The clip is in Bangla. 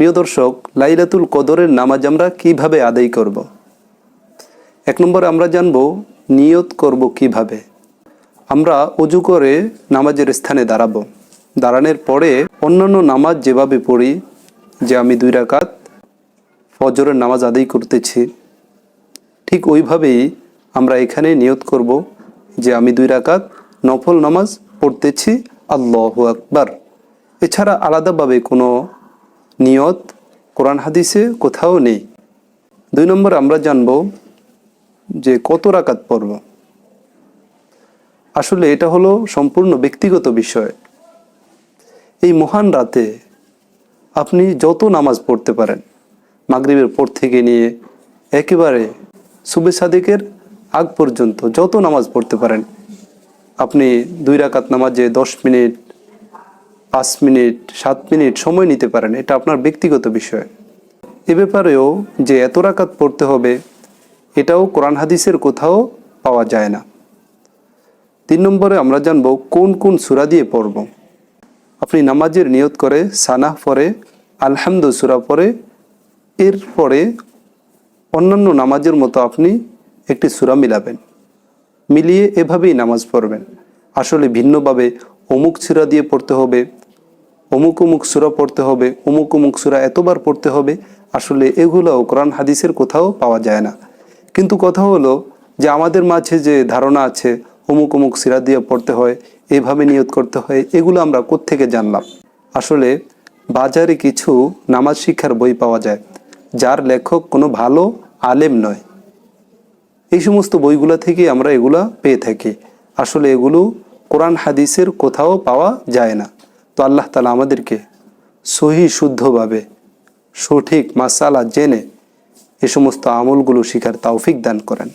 প্রিয় দর্শক, লাইলাতুল কদরের নামাজ আমরা কীভাবে আদায় করব। এক নম্বরে আমরা জানব নিয়ত করব কীভাবে। আমরা অজু করে নামাজের স্থানে দাঁড়াবো। দাঁড়ানোর পরে অন্যান্য নামাজ যেভাবে পড়ি, যে আমি দুই রাকাত ফজরের নামাজ আদায় করতেছি, ঠিক ওইভাবেই আমরা এখানে নিয়ত করব যে আমি দুই রাকাত নফল নামাজ পড়তেছি, আল্লাহ আকবার। এছাড়া আলাদাভাবে কোনো নিয়ত, কোরআন হাদিসে কোথাও নেই। দুই নম্বর আমরা জানব যে কত রাকাত পড়ব। আসলে এটা হলো সম্পূর্ণ ব্যক্তিগত বিষয়। এই মহান রাতে আপনি যত নামাজ পড়তে পারেন, মাগরিবের পর থেকে নিয়ে একেবারে সুবে সাদিকের আগ পর্যন্ত যত নামাজ পড়তে পারেন, আপনি দুই রাকাত নামাজে দশ মিনিট পাঁচ মিনিট, সাত মিনিট সময় নিতে পারেন, এটা আপনার ব্যক্তিগত বিষয়। এ ব্যাপারেও যে এত রাকাত পড়তে হবে, এটাও কোরআন হাদিসের কোথাও পাওয়া যায় না। তিন নম্বরে আমরা জানব কোন কোন সুরা দিয়ে পড়ব। আপনি নামাজের নিয়ত করে সানাহ পরে আলহামদু সুরা পরে এরপরে অন্যান্য নামাজের মতো আপনি একটি সুরা মিলাবেন। মিলিয়ে এভাবেই নামাজ পড়বেন। আসলে ভিন্নভাবে অমুক সুরা দিয়ে পড়তে হবে অমুক অমুক সুরা পড়তে হবে, অমুক অমুক সুরা এতবার পড়তে হবে, আসলে এগুলোও কোরআন হাদিসের কোথাও পাওয়া যায় না। কিন্তু কথা হলো যে আমাদের মাঝে যে ধারণা আছে, অমুক অমুক সিরা দিয়ে পড়তে হয়, এভাবে নিয়ত করতে হয়, এগুলো আমরা কোত্থেকে জানলাম? আসলে বাজারে কিছু নামাজ শিক্ষার বই পাওয়া যায়, যার লেখক কোনো ভালো আলেম নয়। এই সমস্ত বইগুলো থেকে আমরা এগুলা পেয়ে থাকি। আসলে এগুলো কোরআন হাদিসের কোথাও পাওয়া যায় না। তো আল্লাহ তালা আমাদেরকে সহি, শুদ্ধভাবে সঠিক মাসালা জেনে এ সমস্ত আমলগুলো শিখার তাওফিক দান করেন।